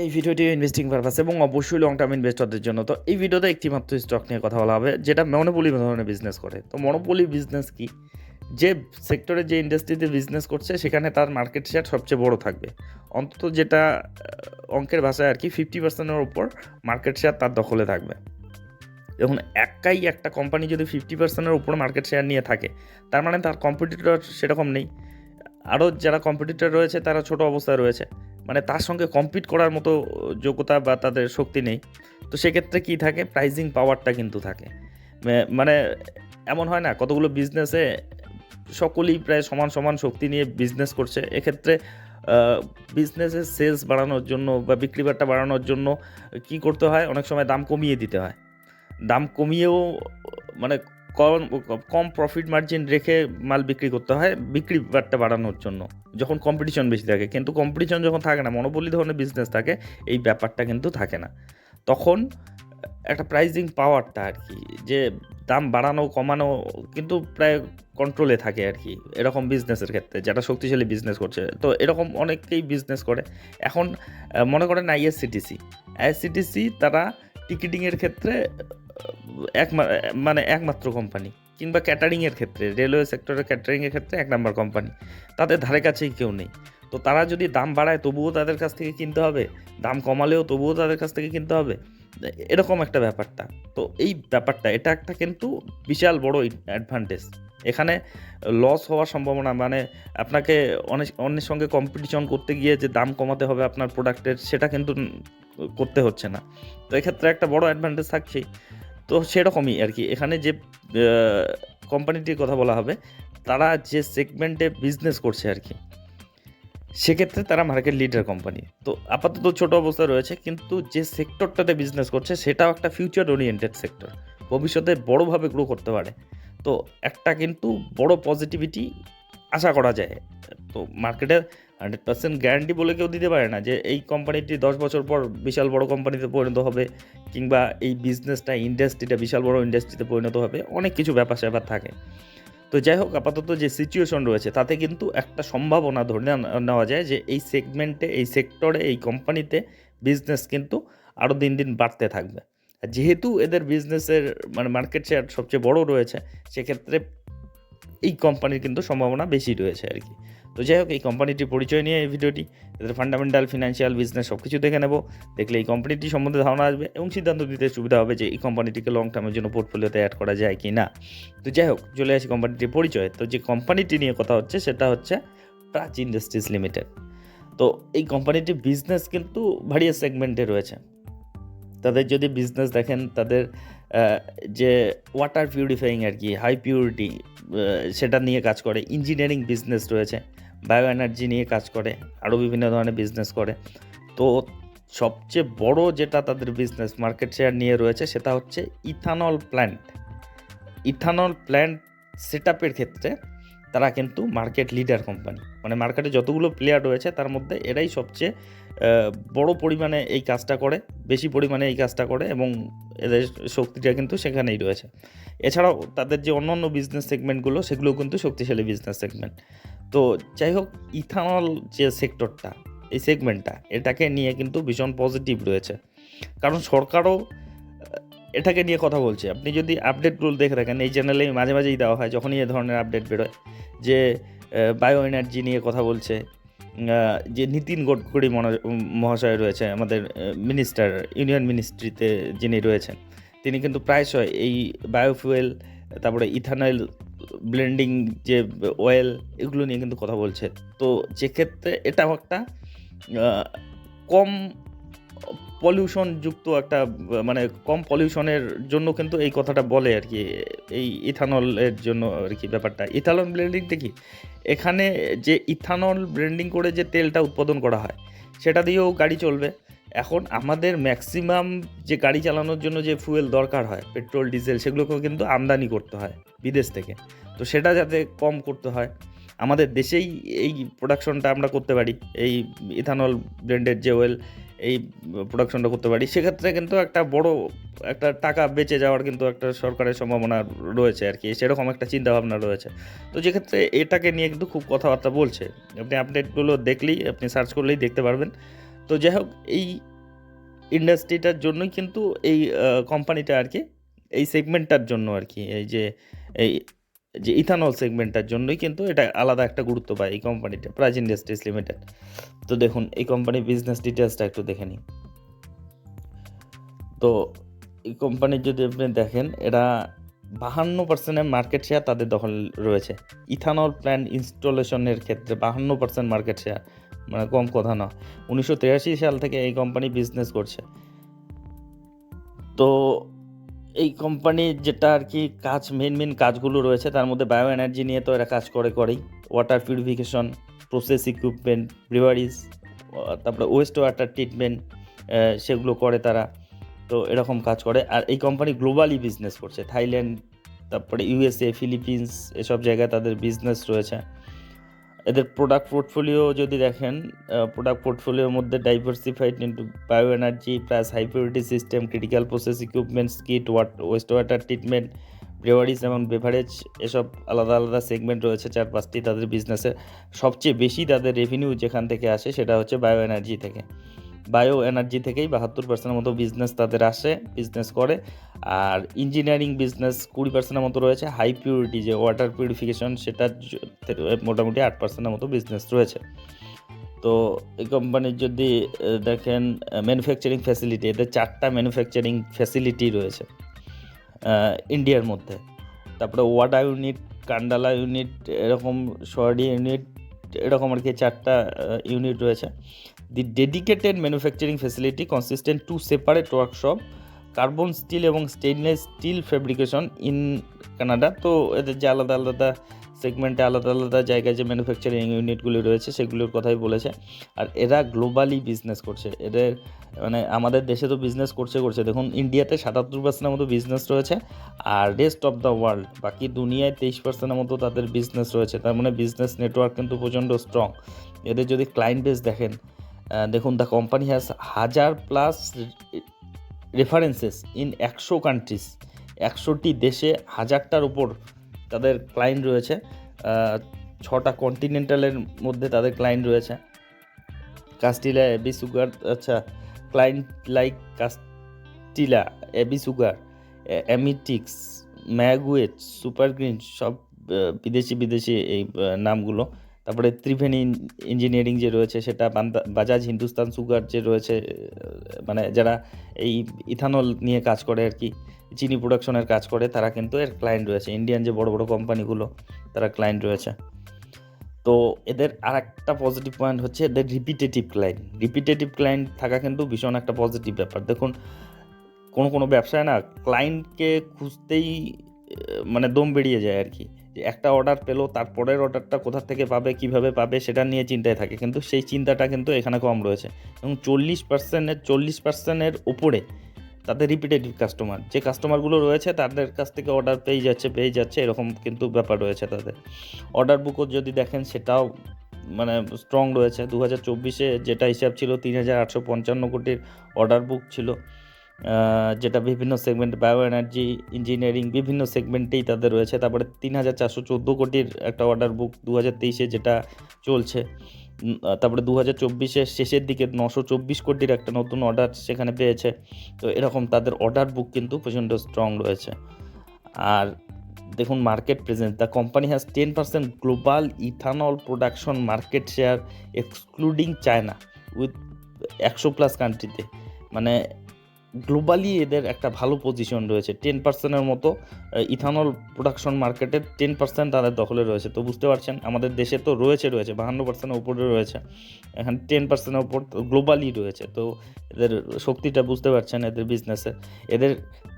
এই ভিডিওটি investing purpose এবং অবশ্যই লং টার্ম ইনভেস্টরদের জন্য। তো এই ভিডিওতে একটি মাত্র স্টক নিয়ে কথা বলা হবে, যেটা মনোপলি ধরনের বিজনেস করে। তো মনোপলি বিজনেস কি? যে সেক্টরে যে ইন্ডাস্ট্রিতে বিজনেস করছে, সেখানে তার মার্কেট শেয়ার সবচেয়ে বড় থাকবে। অন্তত যেটা অঙ্কের ভাষায় আর কি ফিফটি পার্সেন্টের উপর মার্কেট শেয়ার তার দখলে থাকবে। এখন একাই একটা কোম্পানি যদি ফিফটি পার্সেন্টের উপর মার্কেট শেয়ার নিয়ে থাকে, তার মানে তার কম্পিটিটর সেরকম নেই। আরও যারা কম্পিটিটর রয়েছে, তারা ছোট অবস্থায় রয়েছে। মানে তার সঙ্গে কম্পিট করার মতো যোগ্যতা বা তাদের শক্তি নেই। তো সেক্ষেত্রে কী থাকে? প্রাইজিং পাওয়ারটা কিন্তু থাকে। মানে এমন হয় না, কতগুলো বিজনেসে সকলেই প্রায় সমান সমান শক্তি নিয়ে বিজনেস করছে। এক্ষেত্রে বিজনেসের সেলস বাড়ানোর জন্য বা বিক্রি বাট্টা বাড়ানোর জন্য কি করতে হয়? অনেক সময় দাম কমিয়ে দিতে হয়। দাম কমিয়েও মানে কম কম প্রফিট মার্জিন রেখে মাল বিক্রি করতে হয়, বিক্রি বাট্টা বাড়ানোর জন্য, যখন কম্পিটিশন বেশি থাকে। কিন্তু কম্পিটিশন যখন থাকে না মনোপলি ধরনের বিজনেস থাকে, এই ব্যাপারটা কিন্তু থাকে না। তখন একটা প্রাইজিং পাওয়ারটা আর কি, যে দাম বাড়ানো, কমানো কিন্তু প্রায় কন্ট্রোলে থাকে আর কি, এরকম বিজনেসের ক্ষেত্রে, যারা শক্তিশালী বিজনেস করছে। তো এরকম অনেকেই বিজনেস করে। এখন মনে করেন আইএসসিটিসি আইএসসিটিসি তারা টিকিটিংয়ের ক্ষেত্রে এক মানে একমাত্র কোম্পানি কিংবা ক্যাটারিংয়ের ক্ষেত্রে রেলওয়ে সেক্টরের ক্যাটারিংয়ের ক্ষেত্রে এক নাম্বার কোম্পানি তাদের ধারে কাছেই কেউ নেই। তো তারা যদি দাম বাড়ায়, তবুও তাদের কাছ থেকে কিনতে হবে, দাম কমালেও তবুও তাদের কাছ থেকে কিনতে হবে, এরকম একটা ব্যাপারটা। তো এই ব্যাপারটা, এটা একটা কিন্তু বিশাল বড় অ্যাডভান্টেজ এখানে লস হওয়ার সম্ভাবনা মানে আপনাকে অনেক, অন্যের সঙ্গে কম্পিটিশন করতে গিয়ে যে দাম কমাতে হবে আপনার প্রোডাক্টের সেটা কিন্তু করতে হচ্ছে না। তো এক্ষেত্রে একটা বড় অ্যাডভান্টেজ থাকছেই। তো সেরকমই আর কি। এখানে যে কোম্পানিটির কথা বলা হবে, তারা যে সেগমেন্টে বিজনেস করছে আর কি, সেক্ষেত্রে তারা মার্কেট লিডার কোম্পানি তো আপাতত ছোট অবস্থায় রয়েছে, কিন্তু যে সেক্টরটাতে বিজনেস করছে, সেটাও একটা ফিউচার ওরিয়েন্টেড সেক্টর ভবিষ্যতে বড়োভাবে গ্রো করতে পারে। তো একটা কিন্তু বড় পজিটিভিটি আশা করা যায়। তো মার্কেটে হান্ড্রেড পার্সেন্ট গ্যারান্টি বলে কেউ দিতে পারে না যে এই কোম্পানিটি দশ বছর পর বিশাল বড় কোম্পানিতে পরিণত হবে কিংবা এই বিজনেসটা ইন্ডাস্ট্রিটা বিশাল বড় ইন্ডাস্ট্রিতে পরিণত হবে। অনেক কিছু ব্যাপার স্যাপার থাকে। তো যাই হোক, আপাতত যে সিচুয়েশন রয়েছে, তাতে কিন্তু একটা সম্ভাবনা ধরে নেওয়া- যায় যে এই সেগমেন্টে এই সেক্টরে এই কোম্পানিতে বিজনেস কিন্তু আরও দিন দিন বাড়তে থাকবে। যেহেতু এদের বিজনেসের মানে মার্কেট শেয়ার সবচেয়ে বড় রয়েছে, সেক্ষেত্রে এই কোম্পানির কিন্তু সম্ভাবনা বেশি রয়েছে আর কি। তো যাই হোক, এই কোম্পানিটির পরিচয় নিয়ে এই ভিডিওটি এদের ফান্ডামেন্টাল ফিনান্সিয়াল বিজনেস সব কিছু দেখে নেব। দেখলে এই কোম্পানিটি সম্বন্ধে ধারণা আসবে এবং সিদ্ধান্ত দিতে সুবিধা হবে যে এই কোম্পানিটিকে লং টার্মের জন্য পোর্টফোলিওতে অ্যাড করা যায় কি না তো যাই হোক, চলে আসি কোম্পানিটির পরিচয়। তো যে কোম্পানিটি নিয়ে কথা হচ্ছে, সেটা হচ্ছে প্রাচ ইন্ডাস্ট্রিজ লিমিটেড তো এই কোম্পানিটির বিজনেস কিন্তু ভারিয়াস সেগমেন্টে রয়েছে। তাদের যদি বিজনেস দেখেন, তাদের যে ওয়াটার পিউরিফাইং আর কি হাই পিউরিটি সেটা নিয়ে কাজ করে। ইঞ্জিনিয়ারিং বিজনেস রয়েছে। বায়ো এনার্জি নিয়ে কাজ করে, আরও বিভিন্ন ধরনের বিজনেস করে। তো সবচেয়ে বড় যেটা তাদের বিজনেস মার্কেট শেয়ার নিয়ে রয়েছে সেটা হচ্ছে ethanol plant ethanol plant set ক্ষেত্রে তারা কিন্তু মার্কেট লিডার কোম্পানি মানে মার্কেটে যতগুলো প্লেয়ার রয়েছে তার মধ্যে এরাই সবচেয়ে বড় পরিমাণে এই কাজটা করে, বেশি পরিমাণে এই কাজটা করে এবং এদের শক্তিটা কিন্তু সেখানেই রয়েছে। এছাড়াও তাদের যে অন্য অন্য বিজনেস সেগমেন্টগুলো সেগুলো কিন্তু শক্তিশালী বিজনেস সেগমেন্ট তো যাই হোক ইথানল যে সেক্টরটা, এই সেগমেন্টটা, এটাকে নিয়ে কিন্তু ভীষণ পজিটিভ রয়েছে। কারণ সরকারও, এটাকে নিয়ে কথা বলছে। আপনি যদি আপডেটগুলো দেখে থাকেন, এই চ্যানেলে মাঝে মাঝেই দেওয়া হয়, যখনই এ ধরনের আপডেট বেরোয়, যে বায়ো এনার্জি নিয়ে কথা বলছে যে নীতিন গডকরি মহাশয় রয়েছে, আমাদের মিনিস্টার ইউনিয়ন মিনিস্ট্রিতে যিনি রয়েছেন, তিনি কিন্তু প্রায়শই এই বায়োফুয়েল তারপরে ইথানল ব্লেন্ডিং যে অয়েল এগুলো নিয়ে কিন্তু কথা বলছে। তো যেক্ষেত্রে এটাও একটা কম পলিউশন যুক্ত একটা মানে কম পলিউশনের জন্য কিন্তু এই কথাটা বলে আর কি, এই ইথানলের জন্য আর কি ব্যাপারটা। ইথানল ব্লেন্ডিংটা কি? এখানে যে ইথানল ব্লেন্ডিং করে যে তেলটা উৎপাদন করা হয়, সেটা দিয়েও গাড়ি চলবে। এখন আমাদের ম্যাক্সিমাম যে গাড়ি চালানোর জন্য যে ফুয়েল দরকার হয় পেট্রোল ডিজেল সেগুলোকেও কিন্তু আমদানি করতে হয় বিদেশ থেকে। তো সেটা যাতে কম করতে হয়। আমাদের দেশেই এই প্রোডাকশনটা আমরা করতে পারি। এই ইথানল ব্র্যান্ডের যে ওয়েল এই প্রোডাকশনটা করতে পারি। সেক্ষেত্রে কিন্তু একটা বড়, একটা টাকা বেঁচে যাওয়ার কিন্তু একটা সরকারের সম্ভাবনা রয়েছে আর কি সেরকম একটা চিন্তাভাবনা রয়েছে। তো যেক্ষেত্রে এটাকে নিয়ে কিন্তু খুব কথাবার্তা বলছে। আপনি আপডেটগুলো দেখলেই, আপনি সার্চ করলেই দেখতে পারবেন। তো যাই হোক এই ইন্ডাস্ট্রিটার জন্যই কিন্তু এই কোম্পানিটা আর কি, এই সেগমেন্টটার জন্য আর কি, এই যে এই যে ইথানল সেগমেন্টটার জন্যই কিন্তু এটা আলাদা একটা গুরুত্ব পায় এই কোম্পানিটা প্রাজ ইন্ডাস্ট্রিজ লিমিটেড তো দেখুন, এই কোম্পানির বিজনেস ডিটেলসটা একটু দেখে নিন তো এই কোম্পানির যদি আপনি দেখেন, এরা বাহান্ন পার্সেন্টের মার্কেট শেয়ার তাদের দখল রয়েছে। ইথানল প্ল্যান্ট ইনস্টলেশনের ক্ষেত্রে বাহান্ন পার্সেন্ট মার্কেট শেয়ার মানে কম কথা না। উনিশশো তিরাশি সাল থেকে এই কোম্পানি বিজনেস করছে। তো এই কোম্পানির যেটা আর কি কাজ মেন মেন কাজগুলো রয়েছে, তার মধ্যে বায়ো এনার্জি নিয়ে তো এরা কাজ করে করেই। Water purification process equipment breweries তারপরে ওয়েস্ট ওয়াটার ট্রিটমেন্ট সেগুলো করে তারা। তো এরকম কাজ করে। আর এই কোম্পানি গ্লোবালি বিজনেস করছে। থাইল্যান্ড, তারপরে ইউএসএ ফিলিপিন্স, এসব জায়গায় তাদের বিজনেস রয়েছে। এদের প্রোডাক্ট পোর্টফোলিও যদি দেখেন প্রোডাক্ট পোর্টফোলিওর মধ্যে diversified into bio energy plus high purity system critical process equipments kit waste water treatment breweries এবং বেভারেজ এসব আলাদা আলাদা সেগমেন্ট রয়েছে চার পাঁচটি তাদের বিজনেসে সবচেয়ে বেশি তাদের রেভিনিউ যেখান থেকে আসে সেটা হচ্ছে বায়ো এনার্জি থেকে। বায়ো এনার্জি থেকেই বাহাত্তর পার্সেন্টের মতো বিজনেস তাদের আসে বিজনেস করে। আর ইঞ্জিনিয়ারিং বিজনেস কুড়ি পার্সেন্টের মতো রয়েছে। হাই পিউরিটি যে ওয়াটার পিউরিফিকেশন সেটা মোটামুটি আট পার্সেন্টের মতো বিজনেস রয়েছে। তো এই কোম্পানির যদি দেখেন ম্যানুফ্যাকচারিং ফ্যাসিলিটি এদের চারটা ম্যানুফ্যাকচারিং ফ্যাসিলিটি রয়েছে ইন্ডিয়ার মধ্যে। তারপরে ওয়াডা ইউনিট কান্ডালা ইউনিট এরকম সোয়াডি ইউনিট এরকম আর কি চারটা ইউনিট রয়েছে। The dedicated manufacturing facility consistent two separate workshop carbon steel এবং stainless steel fabrication in Canada তো এদের যে আলাদা আলাদা সেগমেন্টে আলাদা আলাদা জায়গায় যে ম্যানুফ্যাকচারিং ইউনিটগুলি রয়েছে, সেগুলোর কথাই বলেছে। আর এরা গ্লোবালি বিজনেস করছে। এদের মানে আমাদের দেশে তো বিজনেস করছে করছে। দেখুন ইন্ডিয়াতে সাতাত্তর পার্সেন্টের মতো বিজনেস রয়েছে আর রেস্ট অফ দ্য ওয়ার্ল্ড বাকি দুনিয়ায় তেইশ পার্সেন্টের মতো তাদের বিজনেস রয়েছে। তার মানে বিজনেস নেটওয়ার্ক কিন্তু প্রচণ্ড স্ট্রং এদের যদি ক্লায়েন্ট বেস দেখেন দেখুন দ্য কোম্পানি হ্যাজ হাজার প্লাস রেফারেন্সেস ইন একশো কান্ট্রিজ একশোটি দেশে হাজারটার উপর তাদের ক্লায়েন্ট রয়েছে। ছটা কন্টিনেন্টালের মধ্যে তাদের ক্লায়েন্ট রয়েছে। কাস্টিলা এবি সুগার আচ্ছা client like Castilla AB sugar অ্যামিটিক্স ম্যাগুয়েট সুপার গ্রিন সব বিদেশি বিদেশি এই নামগুলো। তারপরে ত্রিভেণী ইঞ্জিনিয়ারিং যে রয়েছে, সেটা বাজাজ হিন্দুস্তান সুগার যে রয়েছে মানে যারা এই ইথানল নিয়ে কাজ করে আর কি, চিনি প্রোডাকশনের কাজ করে, তারা কিন্তু এর ক্লায়েন্ট রয়েছে। ইন্ডিয়ান যে বড় বড় কোম্পানিগুলো তারা ক্লায়েন্ট রয়েছে। তো এদের আর একটা পজিটিভ পয়েন্ট হচ্ছে এদের রিপিটেটিভ ক্লায়েন্ট রিপিটেটিভ ক্লায়েন্ট থাকা কিন্তু ভীষণ একটা পজিটিভ ব্যাপার। দেখুন, কোনো কোনো ব্যবসায় না ক্লায়েন্টকে খুঁজতেই মানে দম বেরিয়ে যায় আর কি। যে একটা অর্ডার পেল তারপরের অর্ডারটা কোথা থেকে পাবে, কীভাবে পাবে, সেটা নিয়ে চিন্তায় থাকে। কিন্তু সেই চিন্তাটা কিন্তু এখানে কম রয়েছে। এবং চল্লিশ পার্সেন্টের চল্লিশ পার্সেন্টের ওপরে তাদের রিপিটেটিভ কাস্টমার যে কাস্টমারগুলো রয়েছে, তাদের কাছ থেকে অর্ডার পেয়ে যাচ্ছে পেয়ে যাচ্ছে, এরকম কিন্তু ব্যাপার রয়েছে তাদের। অর্ডার বুকও যদি দেখেন, সেটাও মানে স্ট্রং রয়েছে। দু হাজার চব্বিশে যেটা হিসাব ছিল, তিন হাজার আটশো পঞ্চান্ন কোটির অর্ডার বুক ছিল। যেটা বিভিন্ন সেগমেন্ট বায়ো এনার্জি ইঞ্জিনিয়ারিং বিভিন্ন সেগমেন্টেই তাদের রয়েছে। তারপরে তিন হাজার চারশো চোদ্দ কোটির একটা অর্ডার বুক দু হাজার তেইশে যেটা চলছে। তারপরে দু হাজার চব্বিশের শেষের দিকে নশো চব্বিশ কোটির একটা নতুন অর্ডার সেখানে পেয়েছে। তো এরকম তাদের অর্ডার বুক কিন্তু প্রচণ্ড স্ট্রং রয়েছে। আর দেখুন market presence the company has ten percent global ethanol production market share excluding China with একশো প্লাস কান্ট্রিতে মানে গ্লোবালি এদের একটা ভালো পজিশন রয়েছে। টেন পার্সেন্টের মতো ইথানল প্রোডাকশন মার্কেটের টেন পার্সেন্ট তাদের দখলে রয়েছে। তো বুঝতে পারছেন, আমাদের দেশে তো রয়েছে রয়েছে, বাহান্ন পার্সেন্টের উপরে রয়েছে। এখানে টেন পার্সেন্টের উপর গ্লোবালি রয়েছে। তো এদের শক্তিটা বুঝতে পারছেন এদের বিজনেসে এদের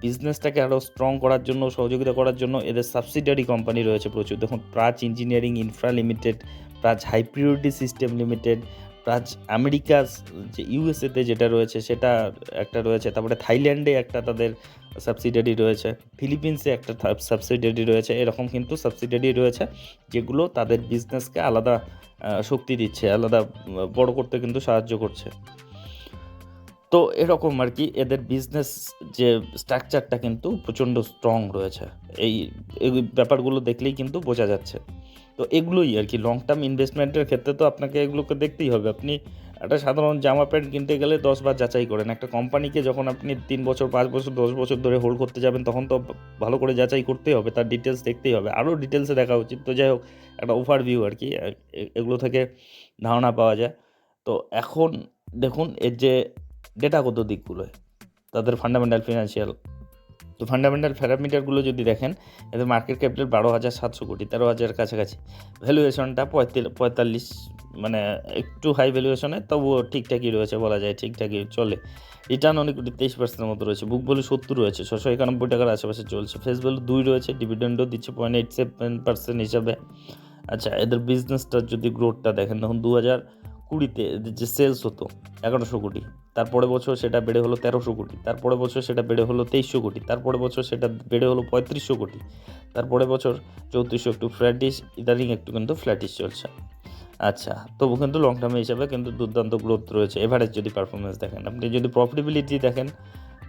বিজনেসটাকে আরও স্ট্রং করার জন্য, সহযোগিতা করার জন্য এদের সাবসিডিয়ারি কোম্পানি রয়েছে প্রচুর। দেখুন Praj engineering infra limited Praj high priority system limited plus America, যে ইউএসএতে যেটা রয়েছে সেটা একটা রয়েছে, তারপরে থাইল্যান্ডে একটা তাদের সাবসিডারি রয়েছে, ফিলিপিন্সে একটা সাবসিডারি রয়েছে, এরকম কিন্তু সাবসিডারি রয়েছে, যেগুলো তাদের বিজনেসকে আলাদা শক্তি দিচ্ছে, আলাদা বড় করতে কিন্তু সাহায্য করছে। তো এরকম আর কি, এদের বিজনেস যে স্ট্রাকচারটা কিন্তু প্রচণ্ড স্ট্রং রয়েছে। এই ব্যাপারগুলো দেখলেই কিন্তু বোঝা যাচ্ছে। তো এগুলোই আর কি লং টার্ম ইনভেস্টমেন্টের ক্ষেত্রে তো আপনাকে এগুলোকে দেখতেই হবে। আপনি একটা সাধারণ জামা প্যান্ট কিনতে গেলে দশ বার যাচাই করেন। একটা কোম্পানিকে যখন আপনি তিন বছর, পাঁচ বছর, দশ বছর ধরে হোল্ড করতে যাবেন, তখন তো ভালো করে যাচাই করতেই হবে, তার ডিটেলস দেখতেই হবে। আরও ডিটেলসে দেখা উচিত। তো যাই হোক, একটা ওভারভিউ আর কি এগুলো থেকে ধারণা পাওয়া যায়। তো এখন দেখুন এর যে ডেটাগত দিকগুলোয় তাদের ফান্ডামেন্টাল ফিনান্সিয়াল তো ফান্ডামেন্টাল প্যারামিটারগুলো যদি দেখেন এদের মার্কেট ক্যাপিটাল বারো হাজার সাতশো কোটি, তেরো হাজার কাছাকাছি। ভ্যালুয়েশনটা পঁয়তাল্লিশ মানে একটু হাই ভ্যালুয়েশনে তবুও ঠিকঠাকই রয়েছে বলা যায়, ঠিকঠাকই চলে। রিটার্ন অনেক কোটি তেইশ পার্সেন্টের মতো রয়েছে বুক ভ্যালু সত্তর রয়েছে ছশো একানব্বই টাকার আশেপাশে চলছে। ফেস ভ্যালু দুই রয়েছে ডিভিডেন্ডও দিচ্ছে পয়েন্ট এইট সেভেন পার্সেন্ট হিসাবে। আচ্ছা এদের বিজনেসটার যদি গ্রোথটা দেখেন, তখন দু হাজার কুড়িতে এদের যে সেলস হতো, এগারোশো কোটি। তারপরে বছর সেটা বেড়ে হলো তেরোশো কোটি তারপরে বছর সেটা বেড়ে হলো তেইশশো কোটি তারপরে বছর সেটা বেড়ে হলো পঁয়ত্রিশশো কোটি তারপরে বছর চৌত্রিশশো একটু ফ্ল্যাটিশ ইদানিং একটু কিন্তু ফ্ল্যাটিশ চলছে। আচ্ছা তবু কিন্তু লং টার্মে হিসাবে কিন্তু দুর্দান্ত গ্রোথ রয়েছে। এভারেজ যদি পারফরমেন্স দেখেন, আপনি যদি প্রফিটেবিলিটি দেখেন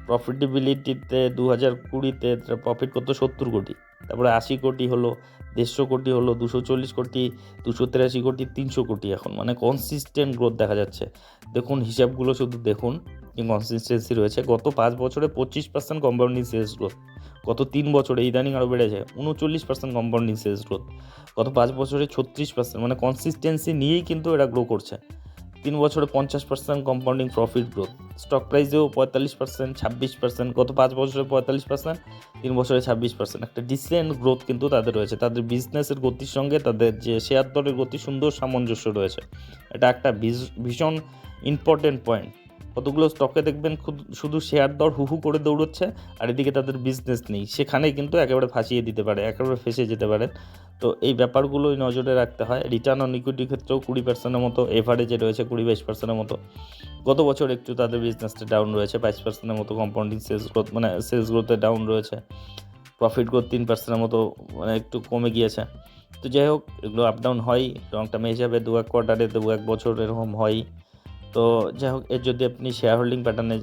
প্রফিটেবিলিটিতে দু হাজার কুড়িতে প্রফিট করতো সত্তর কোটি। তারপরে আশি কোটি হলো, দেড়শো কোটি হলো, দুশো চল্লিশ কোটি, দুশো তিরাশি কোটি, তিনশো কোটি এখন। মানে কনসিস্টেন্ট গ্রোথ দেখা যাচ্ছে। দেখুন, হিসাবগুলো শুধু দেখুন কনসিস্টেন্সি রয়েছে। গত পাঁচ বছরে পঁচিশ পার্সেন্ট কম্পাউন্ডিং সেলস গ্রোথ গত তিন বছরে ইদানিং আরও বেড়েছে, উনচল্লিশ পার্সেন্ট কম্পাউন্ডিং সেলস গ্রোথ গত পাঁচ বছরে ছত্রিশ পার্সেন্ট মানে কনসিস্টেন্সি নিয়েই কিন্তু এরা গ্রো করছে। তিন বছরে পঞ্চাশ percent compounding profit growth stock প্রাইসেও পঁয়তাল্লিশ পার্সেন্ট ছাব্বিশ পার্সেন্ট গত পাঁচ বছরে পঁয়তাল্লিশ পার্সেন্ট তিন বছরে ছাব্বিশ পার্সেন্ট একটা ডিসেন্ট গ্রোথ কিন্তু তাদের রয়েছে। তাদের বিজনেসের গতির সঙ্গে তাদের যে শেয়ার দরের গতি সুন্দর সামঞ্জস্য রয়েছে। এটা একটা ভীষণ ইম্পর্টেন্ট পয়েন্ট কতগুলো স্টকে দেখবেন শুধু শেয়ার দর হু হু করে দৌড়চ্ছে, আর এদিকে তাদের বিজনেস নেই। সেখানেই কিন্তু একেবারে ফাঁসিয়ে দিতে পারে, একেবারে ফেসে যেতে পারে তো এই ব্যাপারগুলোই নজরে রাখতে হয়। রিটার্ন অন ইকুইটির ক্ষেত্রেও কুড়ি পার্সেন্টের মতো এভারেজে রয়েছে, কুড়ি বাইশ পার্সেন্টের মতো। গত বছর একটু তাদের বিজনেসটা ডাউন রয়েছে, বাইশ পার্সেন্টের মতো কম্পাউন্ডিং সেলস গ্রোথ মানে সেলস গ্রোথে ডাউন রয়েছে। প্রফিট গ্রোথ তিন পার্সেন্টের মতো মানে একটু কমে গিয়েছে। তো যাই হোক, এগুলো আপ ডাউন হয় লং টার্মে হিসাবে দু এক কোয়ার্টারে দু এক বছর এরকম হয় তো যাই হোক এর যদি আপনি শেয়ার হোল্ডিং প্যাটার্নে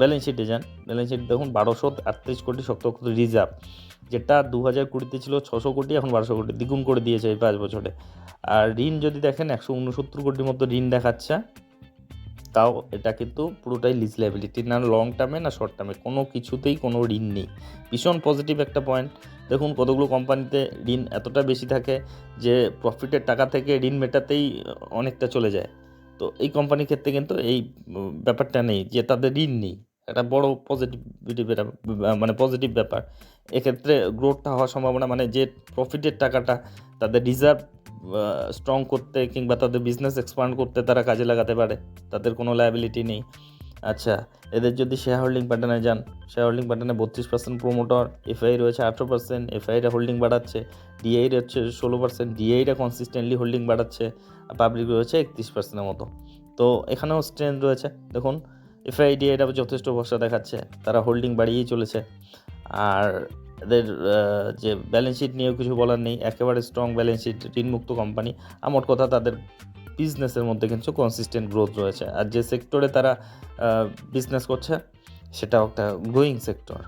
ব্যালেন্স শিটে যান ব্যালেন্স শিট দেখুন বারোশো আটত্রিশ কোটি শক্ত রিজার্ভ যেটা দু হাজার কুড়িতে ছিল ছশো কোটি, এখন বারোশো কোটি দ্বিগুণ করে দিয়েছে এই পাঁচ বছরে। আর ঋণ যদি দেখেন, একশো উনসত্তর কোটির মতো ঋণ দেখাচ্ছে, তাও এটা কিন্তু পুরোটাই লিজ লাইবিলিটি না লং টার্মে না শর্ট টার্মে কোনো কিছুতেই কোনো ঋণ নেই। ভীষণ পজিটিভ একটা পয়েন্ট দেখুন কতগুলো কোম্পানিতে ঋণ এতটা বেশি থাকে যে প্রফিটের টাকা থেকে ঋণ মেটাতেই অনেকটা চলে যায়। তো এই কোম্পানির ক্ষেত্রে কিন্তু এই ব্যাপারটা নেই যে তাদের ঋণ নেই। একটা বড় পজিটিভিটি মানে পজিটিভ ব্যাপার। এক্ষেত্রে গ্রোথটা হওয়ার সম্ভাবনা মানে যে প্রফিটের টাকাটা তাদের রিজার্ভ স্ট্রং করতে কিংবা তাদের বিজনেস এক্সপান্ড করতে তারা কাজে লাগাতে পারে, তাদের কোনো লায়াবিলিটি নেই। আচ্ছা এদের যদি শেয়ার হোল্ডিং প্যাটার্নে যান শেয়ার হোল্ডিং প্যাটার্নে বত্রিশ পার্সেন্ট প্রোমোটর এফআই রয়েছে আঠেরো পার্সেন্ট এফআইরা হোল্ডিং বাড়াচ্ছে ডিআই রয়েছে ষোলো পার্সেন্ট ডিআইরা কনসিস্টেন্টলি হোল্ডিং বাড়াচ্ছে, আর পাবলিক রয়েছে একত্রিশ পার্সেন্টের মতো। তো এখানেও স্ট্রেংথ রয়েছে। দেখুন এফআই ডিআইরা যথেষ্ট ভরসা দেখাচ্ছে, তারা হোল্ডিং বাড়িয়েই চলেছে। আর এদের যে ব্যালেন্স শিট নিয়েও কিছু বলার নেই, একেবারে স্ট্রং ব্যালেন্স শিট ঋণমুক্ত কোম্পানি আমার কথা তাদের বিজনেসের মধ্যে কিন্তু কনসিস্টেন্ট গ্রোথ রয়েছে। আর যে সেক্টরে তারা বিজনেস করছে, সেটাও একটা গ্রোয়িং সেক্টর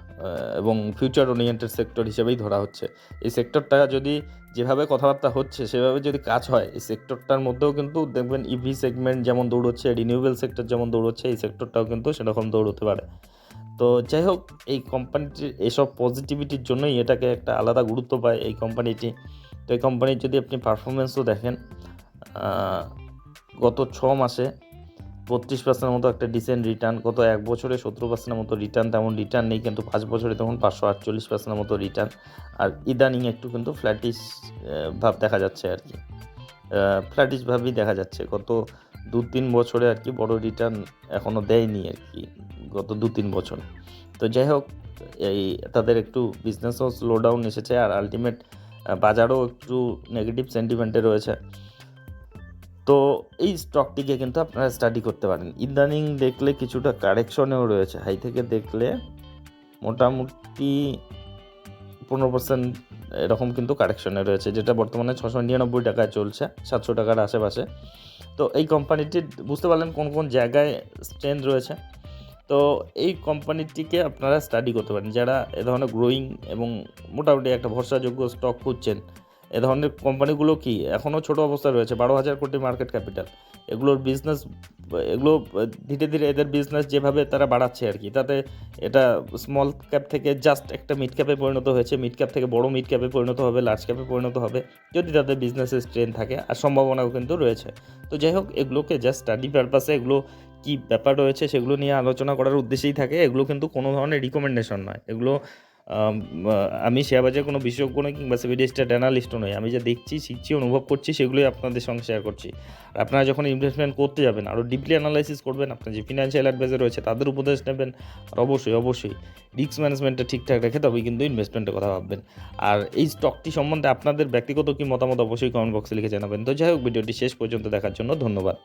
এবং ফিউচার ওরিয়েন্টেড সেক্টর হিসেবেই ধরা হচ্ছে। এই সেক্টরটা যদি যেভাবে কথাবার্তা হচ্ছে, সেভাবে যদি কাজ হয়, এই সেক্টরটার মধ্যেও কিন্তু দেখবেন ইভি সেগমেন্ট যেমন দৌড়চ্ছে রিনিউয়েবল সেক্টর যেমন দৌড়চ্ছে, এই সেক্টরটাও কিন্তু সেরকম দৌড়তে পারে। তো যাই হোক, এই কোম্পানিটির এসব পজিটিভিটির জন্যই এটাকে একটা আলাদা গুরুত্ব পায় এই কোম্পানিটি তো এই কোম্পানির যদি আপনি পারফরমেন্সও দেখেন গত ছ মাসে বত্রিশ পার্সেন্টের মতো একটা ডিসেন্ট রিটার্ন গত এক বছরে সতেরো পার্সেন্টের মতো রিটার্ন তেমন রিটার্ন নেই, কিন্তু পাঁচ বছরে তখন পাঁচশো আটচল্লিশ পার্সেন্টের মতো রিটার্ন আর ইদানিং একটু কিন্তু ফ্ল্যাটিস ভাব দেখা যাচ্ছে আর কি। ফ্ল্যাটিস ভাবই দেখা যাচ্ছে। গত দু তিন বছরে আর কি বড় রিটার্ন এখনও দেয়নি আর কি, গত দু তিন বছর। তো যাই হোক, এই তাদের একটু বিজনেসও স্লো ডাউন এসেছে, আর আলটিমেট বাজারও একটু নেগেটিভ সেন্টিমেন্টে রয়েছে। তো এই স্টকটিকে কিন্তু আপনারা স্টাডি করতে পারেন। ইদানিং দেখলে কিছুটা কারেকশনেও রয়েছে। হাই থেকে দেখলে মোটামুটি পনেরো পার্সেন্ট এরকম কিন্তু কারেকশনে রয়েছে, যেটা বর্তমানে ছশো নিরানব্বই টাকায় চলছে, সাতশো টাকার আশেপাশে। তো এই কোম্পানিটির বুঝতে পারলেন কোন কোন জায়গায় স্ট্রেংথ রয়েছে। তো এই কোম্পানিটিকে আপনারা স্টাডি করতে পারেন। যারা এ ধরনের গ্রোয়িং এবং মোটামুটি একটা ভরসাযোগ্য স্টক খুঁজছেন এ ধরনের কোম্পানিগুলো কি? এখনও ছোট অবস্থায় রয়েছে, বারো হাজার কোটি মার্কেট ক্যাপিটাল এগুলোর বিজনেস এগুলো ধীরে ধীরে এদের বিজনেস যেভাবে তারা বাড়াচ্ছে আর কি, তাতে এটা স্মল ক্যাপ থেকে জাস্ট একটা মিড ক্যাপে পরিণত হয়েছে। মিড ক্যাপ থেকে বড় মিড ক্যাপে পরিণত হবে লার্জ ক্যাপে পরিণত হবে, যদি তাদের বিজনেসের স্ট্রেন থাকে, আর সম্ভাবনাও কিন্তু রয়েছে। তো যাই হোক, এগুলোকে জাস্ট স্টাডি পারপাসে এগুলো কী ব্যাপার রয়েছে সেগুলো নিয়ে আলোচনা করার উদ্দেশ্যেই থাকে। এগুলো কিন্তু কোনো ধরনের রিকমেন্ডেশন নয়। এগুলো আম, শেয়ার বাজারে কোনো বিশেষজ্ঞ নই কিংবা সিবিডি স্টার অ্যানালিস্টও নই। আমি যা দেখছি শিখছি অনুভব করছি সেগুলোই আপনাদের সঙ্গে শেয়ার করছি। আর আপনারা যখন ইনভেস্টমেন্ট করতে যাবেন আরও ডিপলি অ্যানালাইসিস করবেন আপনার যে ফিনান্সিয়াল অ্যাডভাইজার রয়েছে তাদের উপদেশ নেবেন। আর অবশ্যই অবশ্যই রিস্ক ম্যানেজমেন্টটা ঠিকঠাক রেখে তবেই কিন্তু ইনভেস্টমেন্টের কথা ভাববেন। আর এই স্টকটি সম্বন্ধে আপনাদের ব্যক্তিগত কি মতামত অবশ্যই কমেন্ট বক্সে লিখে জানাবেন। তো যাই হোক ভিডিওটি শেষ পর্যন্ত দেখার জন্য ধন্যবাদ।